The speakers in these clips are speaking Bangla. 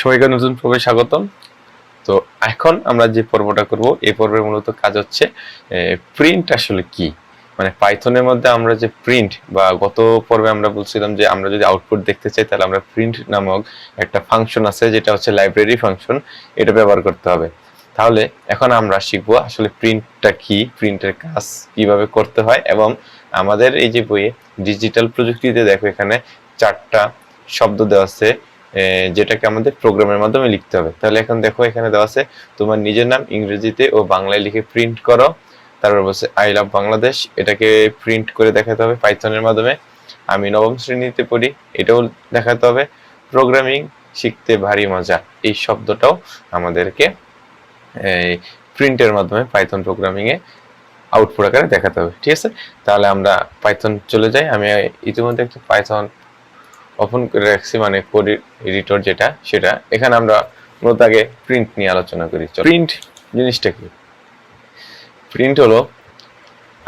সবাইকে নতুন পর্বে স্বাগতম। তো এখন আমরা যে পর্বটা করব, এই পর্বের মূলত কাজ হচ্ছে প্রিন্ট আসলে কি? মানে পাইথনের মধ্যে আমরা যে প্রিন্ট বা গত পর্বে আমরা বলছিলাম যে আমরা যদি আউটপুট দেখতে চাই, তাহলে আমরা প্রিন্ট নামক একটা ফাংশন আছে, যেটা হচ্ছে লাইব্রেরি ফাংশন এটা ব্যবহার করতে হবে। তাহলে এখন আমরা শিখব আসলে প্রিন্টটা কি প্রিন্টের কাজ কীভাবে করতে হয়, এবং আমাদের এই যে বইয়ে ডিজিটাল প্রযুক্তিতে দেখো এখানে চারটা শব্দ দেওয়া আছে যেটাকে আমাদের প্রোগ্রামের মাধ্যমে লিখতে হবে। তাহলে এখন দেখো এখানে দেওয়া আছে, তোমার নিজের নাম ইংরেজিতে ও বাংলায় লিখে প্রিন্ট করো। তারপর বলছে আই লাভ বাংলাদেশ এটাকে প্রিন্ট করে দেখাতে হবে পাইথনের মাধ্যমে। আমি নবম শ্রেণীতে পড়ি, এটাও দেখাতে হবে। প্রোগ্রামিং শিখতে ভারী মজা, এই শব্দটাও আমাদেরকে এই প্রিন্টের মাধ্যমে পাইথন প্রোগ্রামিং এ আউটপুট আকারে দেখাতে হবে। ঠিক আছে? তাহলে আমরা পাইথন চলে যাই। আমি ইতিমধ্যে একটা পাইথন ওপেন করে রাখছি মানে কোড এডিটর যেটা সেটা। এখানে আমরা মূলত আগে প্রিন্ট নিয়ে আলোচনা করি। প্রিন্ট জিনিসটা কি? প্রিন্ট হলো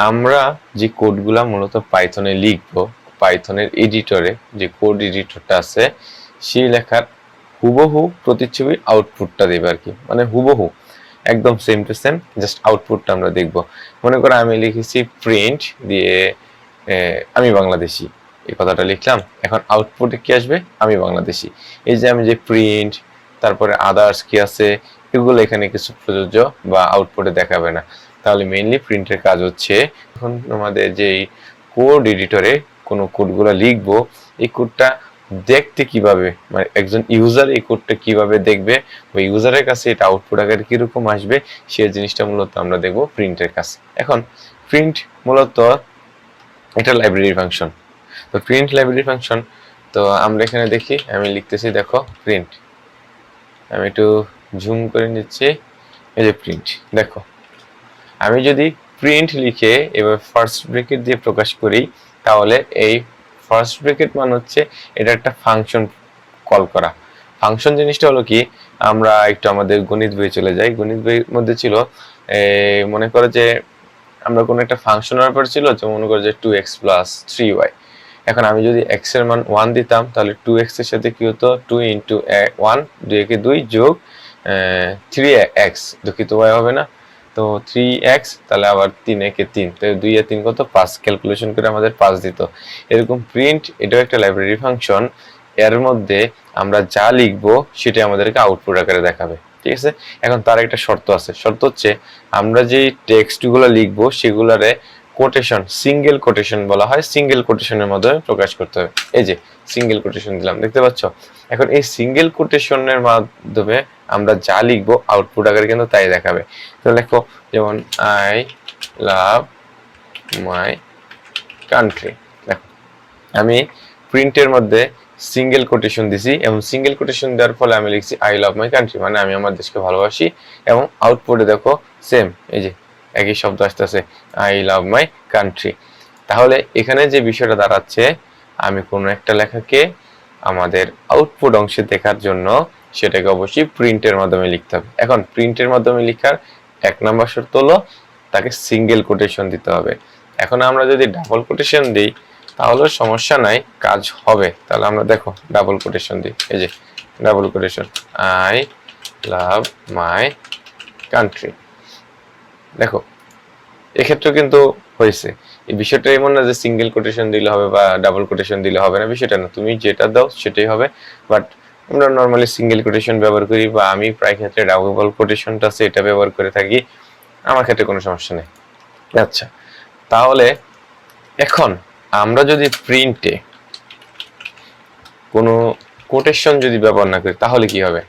আমরা যে কোডগুলা মূলত পাইথনে লিখব পাইথনের এডিটরে যে কোড এডিটরটা আছে সেই লেখার হুবহু প্রতিচ্ছবি আউটপুটটা দেবে আর কি। মানে হুবহু একদম সেম টু সেম জাস্ট আউটপুটটা আমরা দেখব। মনে করো আমি লিখেছি প্রিন্ট দিয়ে আমি বাংলাদেশি। এই কথাটা লিখলাম, এখন আউটপুটে কি আসবে? আমি বাংলাদেশি। এই যে আমি যে প্রিন্ট তারপরে আদার্স কি আছে, এগুলো এখানে কিছু প্রযোজ্য বা আউটপুটে দেখাবে না। তাহলে মেইনলি প্রিন্টের কাজ হচ্ছে, এখন আমাদের যে কোড এডিটরে কোনো কোডগুলো লিখব, এই কোডটা দেখতে কীভাবে মানে একজন ইউজার এই কোডটা কীভাবে দেখবে, বা ইউজারের কাছে এটা আউটপুট আকারে কীরকম আসবে, সেই জিনিসটা মূলত আমরা দেখব প্রিন্টের কাছে। এখন প্রিন্ট মূলত এটা লাইব্রেরি ফাংশন তো প্রিন্ট লাইব্রেরি ফাংশন তো আমরা এখানে দেখি, আমি লিখতেছি, দেখো প্রিন্ট আমি একটু জুম করে নিচ্ছি, এই যে প্রিন্ট দেখো। আমি যদি প্রিন্ট লিখে এবার ফার্স্ট ব্রেকেট দিয়ে প্রকাশ করি, তাহলে এই ফার্স্ট ব্রেকেট মানে হচ্ছে এটা একটা ফাংশন কল করা। ফাংশন জিনিসটা হলো কি, আমরা একটু আমাদের গণিত বই চলে যাই। গণিত বইয়ের মধ্যে ছিল মনে করো যে আমরা কোনো একটা ফাংশনের ব্যাপার ছিল যে মনে করো যে two x plus three y এখন আমি যদি এক্সের মান ওয়ান দিতাম, তাহলে টু এর সাথে কি হতো? টু ইন্টু ওয়ান দুই একে দুই যোগ থ্রি এক্স দুঃখিত ওয়াই হবে না। তো থ্রি এক্স তাহলে আবার তিন একে তিন। তো দুই এ তিন কত? পাঁচ। ক্যালকুলেশন করে আমাদের পাঁচ দিত। এরকম প্রিন্ট এটাও একটা লাইব্রেরি ফাংশন এর মধ্যে আমরা যা লিখব সেটা আমাদেরকে আউটপুট আকারে দেখাবে। ঠিক আছে? এখন তার একটা শর্ত আছে। শর্ত হচ্ছে, আমরা যে টেক্সটগুলো লিখব, সেগুলারে কোটেশন সিঙ্গেল কোটেশন বলা হয় সিঙ্গেল কোটেশনের মাধ্যমে প্রকাশ করতে হবে। এই যে সিঙ্গেল কোটেশন দিলাম, দেখতে পাচ্ছ? এখন এই সিঙ্গেল কোটেশনের মাধ্যমে আমরা যা লিখব আউটপুট আকারে কিন্তু তাই দেখাবে। লেখো, যেমন আই লাভ মাই কান্ট্রি দেখো, আমি প্রিন্টের মধ্যে সিঙ্গেল কোটেশন দিছি এবং সিঙ্গেল কোটেশন দেওয়ার ফলে আমি লিখছি আই লাভ মাই কান্ট্রি মানে আমি আমার দেশকে ভালোবাসি এবং আউটপুটে দেখো সেম এই যে একই শব্দ আসতেছে আই লাভ মাই কান্ট্রি তাহলে এখানে যে বিষয়টা দাঁড়াচ্ছে, আমি কোনো একটা লেখাকে আমাদের আউটপুট অংশে দেখার জন্য সেটাকে অবশ্যই প্রিন্টের মাধ্যমে লিখতে হবে। এখন প্রিন্টের মাধ্যমে লেখার এক নম্বর শর্ত হলো, তাকে সিঙ্গেল কোটেশন দিতে হবে। এখন আমরা যদি ডাবল কোটেশন দিই, তাহলে সমস্যা নাই, কাজ হবে। তাহলে আমরা দেখো ডাবল কোটেশন দিই। এই যে double quotation I love my country দেখো এক্ষেত্রে কিন্তু হয়েছে। এই বিষয়টা এমন না যে সিঙ্গেল কোটেশন দিলে হবে বা ডাবল কোটেশন দিলে হবে না, বিষয়টা না। তুমি যেটা দাও সেটাই হবে। বাট আমরা নর্মালি সিঙ্গেল কোটেশন ব্যবহার করি বা আমি প্রায় ক্ষেত্রে ডাবল কোটেশনটা আছে, এটা ব্যবহার করে থাকি। আমার ক্ষেত্রে কোনো সমস্যা নেই। আচ্ছা তাহলে এখন আমরা যদি প্রিন্টে কোনো কোটেশন যদি ব্যবহার না করি, তাহলে কি হবে?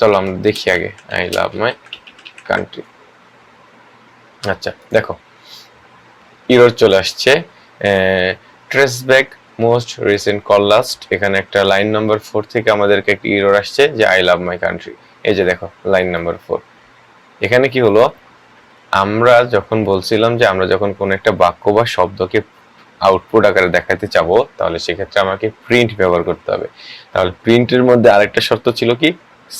চলো আমরা দেখি আগে। আই লাভ মাই কান্ট্রি আচ্ছা দেখো। ইরোর চলে আসছে trace back most recent call last এখানে একটা লাইন নাম্বার ফোর থেকে আমাদেরকে একটা ইরোর আসছে যে আই লাভ মাই কান্ট্রি এই যে দেখো লাইন নাম্বার ফোর এখানে কি হলো? আমরা যখন বলছিলাম যে, আমরা যখন কোনো একটা বাক্য বা শব্দকে আউটপুট আকারে দেখাতে চাবো, তাহলে সেক্ষেত্রে আমাকে প্রিন্ট ব্যবহার করতে হবে। তাহলে প্রিন্টের মধ্যে আরেকটা শর্ত ছিল কি?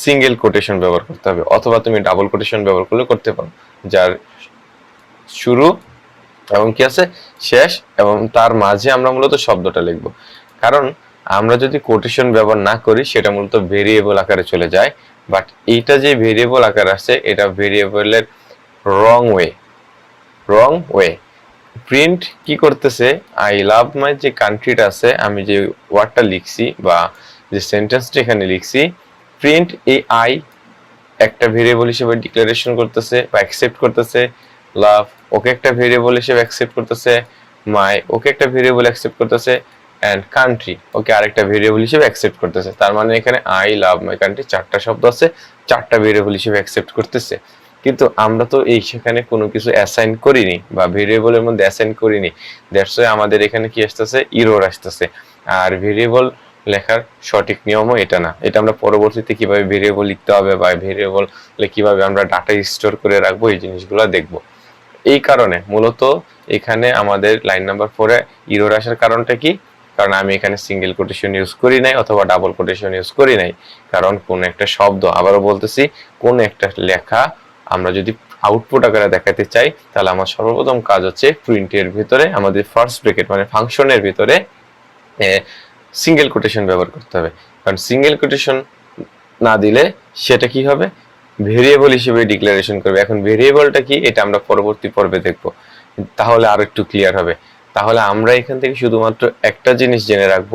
সিঙ্গেল কোটেশন ব্যবহার করতে হবে, অথবা তুমি ডাবল কোটেশন ব্যবহার করলে করতে পারো। যার শুরু এবং কি আছে? শেষ এবং তার মাঝে আমরা মূলত শব্দটা লিখব। কারণ আমরা যদি কোটেশন ব্যবহার না করি, সেটা মূলত ভেরিয়েবল আকারে চলে যায়। বাট এইটা যে ভেরিয়েবল আকারে আসছে, এটা ভেরিয়েবলের wrong way wrong way print কি করতেছে? আই লাভ মাই যে কান্ট্রিটা আছে, আমি যে ওয়ার্ডটা লিখছি বা যে সেন্টেন্সটা এখানে লিখছি প্রিন্ট এই আই একটা ভেরিয়েবল হিসেবে ডিক্লারেশন করতেছে বা অ্যাকসেপ্ট করতেছে লাভ ওকে একটা ভেরিয়েবল হিসেবে অ্যাকসেপ্ট করতেছে মাই ওকে একটা ভেরিয়েবল অ্যাকসেপ্ট করতেছে অ্যান্ড কান্ট্রি ওকে আরেকটা ভেরিয়েবল হিসেবে অ্যাকসেপ্ট করতেছে। তার মানে এখানে আই লাভ মাই কান্ট্রি চারটা শব্দ আছে, চারটা ভেরিয়েবল হিসেবে অ্যাকসেপ্ট করতেছে। কিন্তু আমরা তো এই সেখানে কোনো কিছু অ্যাসাইন করিনি বা ভেরিয়েবলের মধ্যে অ্যাসাইন করিনি। দ্যাটস আমাদের এখানে কি আসতেছে? ইরোর আসতেছে। আর ভেরিয়েবল লেখার সঠিক নিয়মও এটা না। এটা আমরা পরবর্তীতে কীভাবে ভেরিয়েবল লিখতে হবে বা ভেরিয়েবল কীভাবে আমরা ডাটা স্টোর করে রাখব, এই জিনিসগুলো দেখব। এই কারণে মূলত এখানে আমাদের লাইন নাম্বার ফোরে ইরোর আসার কারণটা কি? কারণ আমি এখানে সিঙ্গেল কোটেশন ইউজ করি নাই অথবা ডাবল কোটেশন ইউজ করি নাই। কারণ কোন একটা শব্দ আবারও বলতেছি, কোন একটা লেখা আমরা যদি আউটপুট আকারে দেখাতে চাই, তাহলে আমার সর্বপ্রথম কাজ হচ্ছে প্রিন্টের ভিতরে আমাদের ফার্স্ট ব্রেকেট মানে ফাংশনের ভিতরে সিঙ্গেল কোটেশন ব্যবহার করতে হবে। কারণ সিঙ্গেল কোটেশন না দিলে সেটা কি হবে? ভেরিয়েবল হিসেবে ডিক্লারেশন করবে। এখন ভেরিয়েবলটা কি? এটা আমরা পরবর্তী পর্বে দেখব। তাহলে আরও একটু ক্লিয়ার হবে। তাহলে আমরা এখান থেকে শুধুমাত্র একটা জিনিস জেনে রাখব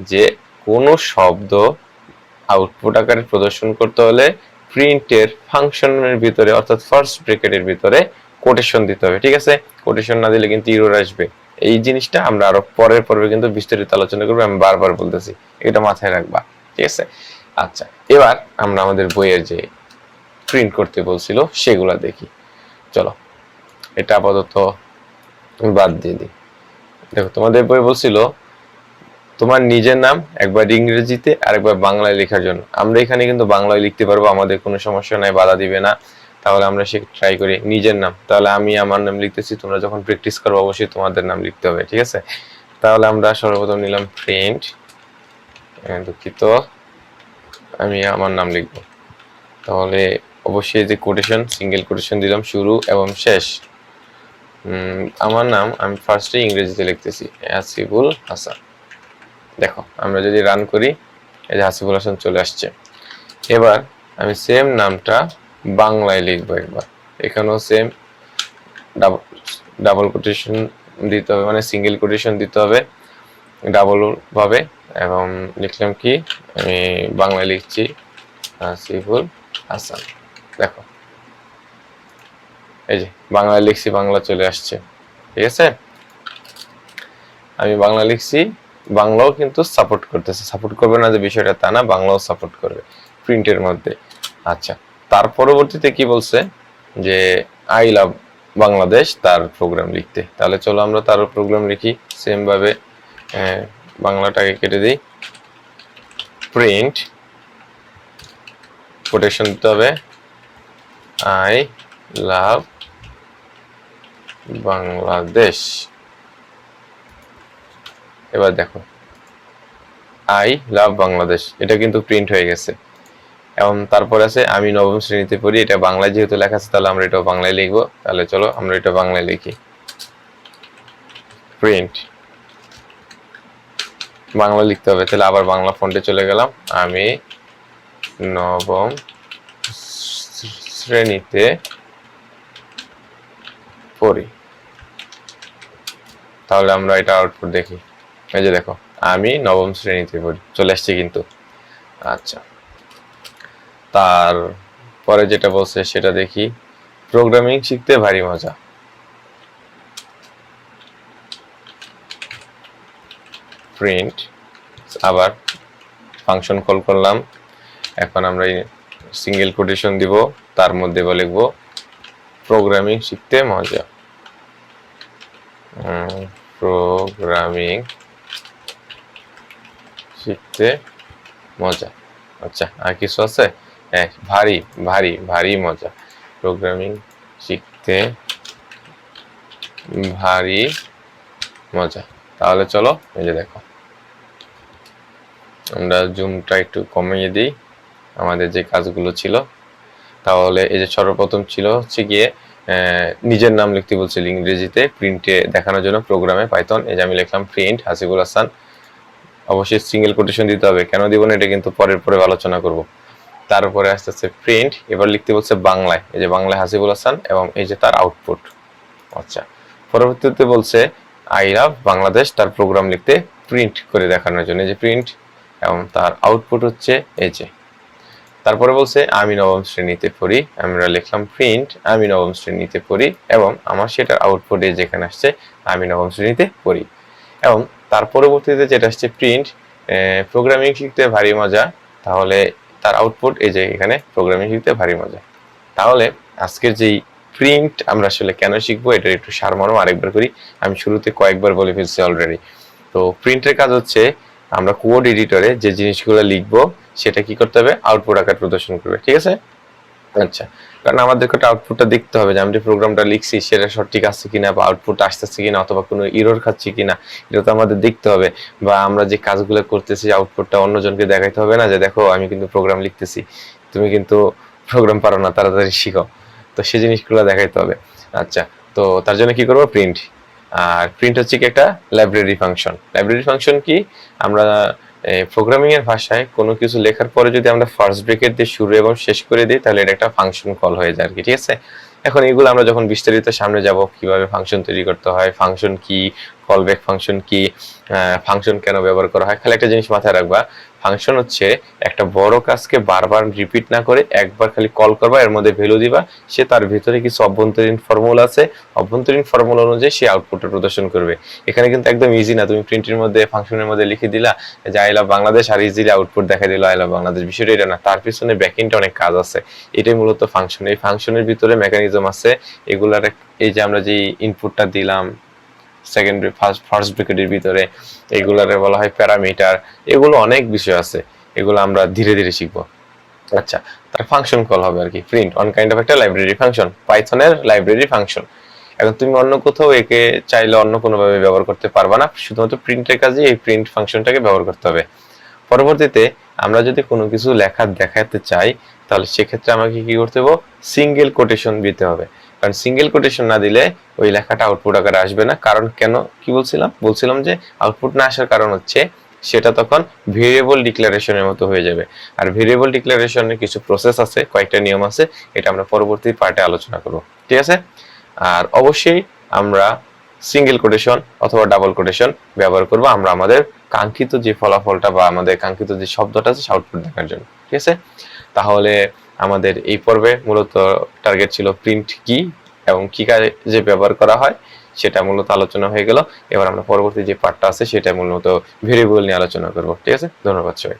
যে কোনো শব্দ আউটপুট আকারে প্রদর্শন করতে হলে প্রিন্টের ফাংশনের ভিতরে, অর্থাৎ ফার্স্ট ব্রেকেটের ভিতরে কোটেশন দিতে হবে। ঠিক আছে? কোটেশন না দিলে কিন্তু ইরোর আসবে। এই জিনিসটা আমরা আরও পরের পর্বে কিন্তু বিস্তারিত আলোচনা করব, আমি বারবার বলতেছি, এটা মাথায় রাখবা, ঠিক আছে? আচ্ছা এবার আমরা আমাদের বইয়ের যে প্রিন্ট করতে বলছিল, সেগুলা দেখি। চলো, এটা আপাতত বাদ দিয়ে দিই। দেখো, তোমাদের বই বলছিল, তোমার নিজের নাম একবার ইংরেজিতে আর একবার বাংলায় লেখার জন্য। আমরা এখানে কিন্তু বাংলায় লিখতে পারব, আমাদের কোনো সমস্যা নাই, বাধা দিবে না। তাহলে আমরা সে ট্রাই করি নিজের নাম। তাহলে আমি আমার নাম লিখতেছি, তোমরা যখন প্র্যাকটিস করব অবশ্যই তোমাদের নাম লিখতে হবে, ঠিক আছে? তাহলে আমরা সর্বপ্রথম নিলাম প্রিন্ট দুঃখিত, আমি আমার নাম লিখব। তাহলে অবশ্যই যে কোটেশন সিঙ্গেল কোটেশন দিলাম শুরু এবং শেষ। আমার নাম আমি ফার্স্টে ইংরেজিতে লিখতেছি আসিফুল হাসান। দেখো, আমরা যদি রান করি, এই যে হাসিবুল হাসান চলে আসছে। এবার আমি সেম নামটা বাংলায় লিখব একবার। এখানেও সেম ডাবল কোটেশন দিতে হবে মানে সিঙ্গেল কোটেশন দিতে হবে ডাবল ভাবে, এবং লিখলাম কি, আমি বাংলায় লিখছি, আসিফুল হাসান। দেখো। এই যে, বাংলায় লিখছি, বাংলা চলে আসছে। ঠিক আছে? আমি বাংলা লিখছি, বাংলাও কিন্তু সাপোর্ট করতেছে। সাপোর্ট করবে না যে বিষয়টা তা না, বাংলাও সাপোর্ট করবে। প্রিন্টের মধ্যে। আচ্ছা। তার পরবর্তীতে কি বলছে? যে, আই লাভ বাংলাদেশ তার প্রোগ্রাম লিখতে। তাহলে চলো আমরা তার প্রোগ্রাম লিখি। সেম ভাবে বাংলাটাকে কেটে দিই। প্রিন্ট কোটেশন দিতে হবে। আই লাভ বাংলাদেশ এবার দেখো। আই লাভ বাংলাদেশ এটা কিন্তু প্রিন্ট হয়ে গেছে। এবং তারপর আছে, আমি নবম শ্রেণীতে পড়ি, এটা বাংলায় যেহেতু লেখা আছে, তাহলে আমরা এটা বাংলায় লিখব। তাহলে চলো, আমরা এটা বাংলায় লিখি। প্রিন্ট বাংলা লিখতে হবে, তাহলে আবার বাংলা ফন্টে চলে গেলাম। আমি নবম শ্রেণীতে পড়ি। তাহলে আমরা এটা আউটপুট দেখি। এই যে দেখো, আমি নবম শ্রেণীতে পড়ি, চলে আসছি কিন্তু। আচ্ছা। তার পরে যেটা বলছে সেটা দেখি। প্রোগ্রামিং শিখতে ভারী মজা। প্রিন্ট, আবার ফাংশন কল করলাম। এখন আমরা সিঙ্গেল কোটেশন দিব, তার মধ্যে লিখব, প্রোগ্রামিং শিখতে মজা। প্রোগ্রামিং শিখতে মজা। আচ্ছা আর কিছু আছে? হ্যাঁ ভারী ভারী ভারী মজা। প্রোগ্রামিং শিখতে ভারী মজা। তাহলে চলো, এই যে দেখো। আমরা জুমটা একটু কমিয়ে দিই, আমাদের যে কাজগুলো ছিল। তাহলে এই যে সর্বপ্রথম ছিল হচ্ছে গিয়ে নিজের নাম লিখতে বলছিল ইংরেজিতে প্রিন্টে দেখানোর জন্য প্রোগ্রামে পাইথন এই যে আমি লিখলাম প্রিন্ট হাসিবুল হাসান। অবশ্যই সিঙ্গেল কোটেশন দিতে হবে। কেন দিব না, এটা কিন্তু পরের পরে আলোচনা করব। তারপরে আস্তে আস্তে প্রিন্ট এবার লিখতে বলছে বাংলায়। এই যে বাংলায় হাসিবুল হাসান এবং এই যে তার আউটপুট আচ্ছা পরবর্তীতে বলছে আই লাভ বাংলাদেশ তার প্রোগ্রাম লিখতে প্রিন্ট করে দেখানোর জন্য। এই যে প্রিন্ট এবং তার আউটপুট হচ্ছে এই যে। তারপরে বলছে, আমি নবম শ্রেণীতে পড়ি, আমরা লিখলাম প্রিন্ট আমি নবম শ্রেণীতে পড়ি এবং আমার সেটার আউটপুটে যেখানে আসছে, আমি নবম শ্রেণীতে পড়ি। এবং তার পরবর্তীতে যেটা আসছে প্রিন্ট প্রোগ্রামিং শিখতে ভারী মজা। তাহলে তার আউটপুট এই যে এখানে প্রোগ্রামিং শিখতে ভারী মজা। তাহলে আজকের যেই প্রিন্ট আমরা আসলে কেন শিখব এটা একটু সারমর্ম আরেকবার করি। আমি শুরুতে কয়েকবার বলে ফেলছি অলরেডি তো প্রিন্টের কাজ হচ্ছে আমরা কোড এডিটরে যে জিনিসগুলো লিখব, সেটা কি করতে হবে? আউটপুট আকার প্রদর্শন করবে, ঠিক আছে? আচ্ছা। কারণ আমাদেরকে একটা আউটপুটটা দেখতে হবে যে আমি যে প্রোগ্রামটা লিখছি, সেটা সঠিক আছে কিনা বা আউটপুট আসতেছে কিনা অথবা কোনো ইরর খাচ্ছি কিনা, এটা তো আমাদের দেখতে হবে। বা আমরা যে কাজগুলো করতেছি আউটপুটটা অন্যজনকে দেখাইতে হবে না যে, দেখো, আমি কিন্তু প্রোগ্রাম লিখতেছি, তুমি কিন্তু প্রোগ্রাম পারো না, তাড়াতাড়ি শিখো। তো সেই জিনিসগুলো দেখাইতে হবে। আচ্ছা তো তার জন্য কি করব? প্রিন্ট আর প্রিন্ট হচ্ছে কি একটা লাইব্রেরি ফাংশন লাইব্রেরি ফাংশন কি? আমরা প্রোগ্রামিং এর ভাষায় কোনো কিছু লেখার পরে যদি আমরা ফার্স্ট ব্রেকের দিয়ে শুরু এবং শেষ করে দিই, তাহলে এটা একটা ফাংশন কল হয়ে যায় আর কি, ঠিক আছে? এখন এগুলো আমরা যখন বিস্তারিত সামনে যাব, কীভাবে ফাংশন তৈরি করতে হয় ফাংশন কি কলব্যাক ফাংশন কি ফাংশন কেন ব্যবহার করা হয়? খালি একটা জিনিস মাথায় রাখবা ফাংশন হচ্ছে একটা বড় কাজকে বারবার রিপিট না করে একবার খালি কল করবা, এর মধ্যে ভ্যালু দিবা, সে তার ভিতরে কিছু অভ্যন্তরীণ ফর্মুলা আছে। অভ্যন্তরীণ ফর্মুলা অনুযায়ী সে আউটপুটটা প্রদর্শন করবে। এখানে কিন্তু একদম ইজি না, তুমি প্রিন্টের মধ্যে ফাংশনের মধ্যে লিখে দিলা যে আই লাভ বাংলাদেশ আর ইজিলি আউটপুট দেখা দিল আই লাভ বাংলাদেশ বিষয়টা এটা না, তার পিছনে ব্যাকএন্ডে অনেক কাজ আছে। এটাই মূলত ফাংশন এই ফাংশনের ভিতরে মেকানিজম আছে। এগুলার এই যে আমরা যে ইনপুটটা দিলাম সেকেন্ডারি ফার্স্ট ফার্স্ট ব্রেকেটের ভিতরে এগুলারে বলা হয় প্যারামিটার এগুলো অনেক বিষয় আছে। এগুলো আমরা ধীরে ধীরে শিখব। আচ্ছা তার ফাংশন কল হবে আর কি প্রিন্ট অন কাইন্ড অফ একটা লাইব্রেরি ফাংশন পাইথনের লাইব্রেরি ফাংশন এখন তুমি অন্য কোথাও একে চাইলে অন্য কোনোভাবে ব্যবহার করতে পারবা না। শুধুমাত্র প্রিন্টের কাজে এই প্রিন্ট ফাংশনটাকে ব্যবহার করতে হবে। পরবর্তীতে আমরা যদি কোনো কিছু লেখা দেখাতে চাই, তাহলে সেক্ষেত্রে আমাকে কি করতে হবে? সিঙ্গেল কোটেশন দিতে হবে। কারণ সিঙ্গেল কোটেশন না দিলে ওই লেখাটা আউটপুট আকারে আসবে না। কারণ কেন? কি বলছিলাম? বলছিলাম যে আউটপুট না আসার কারণ হচ্ছে সেটা তখন ভেরিয়েবল ডিক্লারেশনের মতো হয়ে যাবে। আর ভেরিয়েবল ডিক্লারেশনের কিছু প্রসেস আছে, কয়েকটা নিয়ম আছে, এটা আমরা পরবর্তী পার্টে আলোচনা করব। ঠিক আছে? আর অবশ্যই আমরা সিঙ্গেল কোটেশন অথবা ডাবল কোটেশন ব্যবহার করব। আমরা আমাদের কাঙ্ক্ষিত যে ফলাফলটা বা আমাদের কাঙ্ক্ষিত যে শব্দটা আছে আউটপুট দেখার জন্য। ঠিক আছে? তাহলে আমাদের এই পর্বে মূলত টার্গেট ছিল প্রিন্ট কি এবং কি কাজে ব্যবহার করা হয়, সেটা মূলত আলোচনা হয়ে গেল। এবার আমরা পরবর্তী যে পার্টটা আছে, সেটা মূলত ভেরিয়েবল নিয়ে আলোচনা করব। ঠিক আছে? ধন্যবাদ সবাই